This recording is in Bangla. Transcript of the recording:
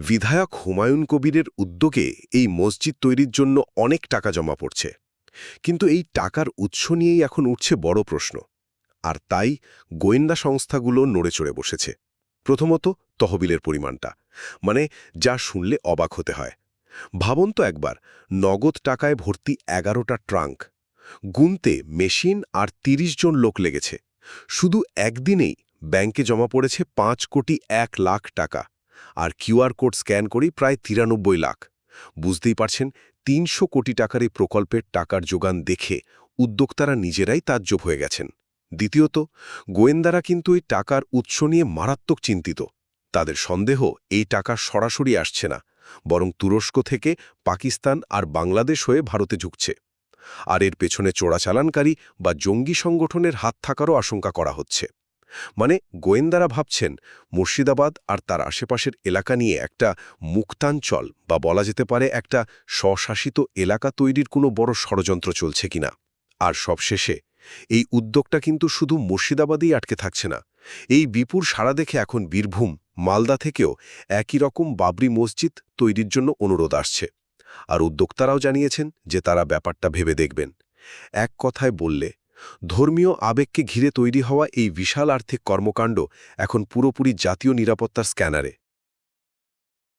বিধায়ক হুমায়ুন কবিরের উদ্যোগে এই মসজিদ তৈরির জন্য অনেক টাকা জমা পড়ছে। কিন্তু এই টাকার উৎস নিয়েই এখন উঠছে বড় প্রশ্ন। আর তাই গোয়েন্দা সংস্থাগুলো নড়ে চড়ে বসেছে। প্রথমত তহবিলের পরিমাণটা। মানে যা শুনলে অবাক হতে হয়। ভাবন তো একবার, নগদ টাকায় ভর্তি এগারোটা ট্রাঙ্ক। গুনতে মেশিন আর ৩০ জন লোক লেগেছে। শুধু একদিনেই ব্যাংকে জমা পড়েছে পাঁচ কোটি এক লাখ টাকা। আর কিউআর কোড স্ক্যান করেই প্রায় তিরানব্বই লাখ। বুঝতেই পারছেন, তিনশো কোটি টাকার এই প্রকল্পের টাকার যোগান দেখে উদ্যোক্তারা নিজেরাই তাজ্জব হয়ে গেছেন। দ্বিতীয়ত, গোয়েন্দারা কিন্তু এই টাকার উৎস নিয়ে মারাত্মক চিন্তিত। তাদের সন্দেহ এই টাকা সরাসরি আসছে না, বরং তুরস্ক থেকে পাকিস্তান আর বাংলাদেশ হয়ে ভারতে ঝুঁকছে আর এর পেছনে চোরাচালানকারী বা জঙ্গি সংগঠনের হাত থাকারও আশঙ্কা করা হচ্ছে। মানে গোয়েন্দারা ভাবছেন মুর্শিদাবাদ আর তার আশেপাশের এলাকা নিয়ে একটা মুক্তাঞ্চল বা বলা যেতে পারে একটা স্বশাসিত এলাকা তৈরির কোনো বড় ষড়যন্ত্র চলছে কিনা। আর সবশেষে, এই উদ্যোগটা কিন্তু শুধু মুর্শিদাবাদেই আটকে থাকছে না। এই বিপুর সারা দেখে এখন বীরভূম, মালদা থেকেও একই রকম বাবরি মসজিদ তৈরির জন্য অনুরোধ আসছে। আর উদ্যোক্তারাও জানিয়েছেন যে তারা ব্যাপারটা ভেবে দেখবেন। এক কথায় বললে ধর্মীয় আবেগকে ঘিরে তৈরি হওয়া এই বিশাল আর্থিক কর্মকাণ্ড এখন পুরোপুরি জাতীয় নিরাপত্তার স্ক্যানারে।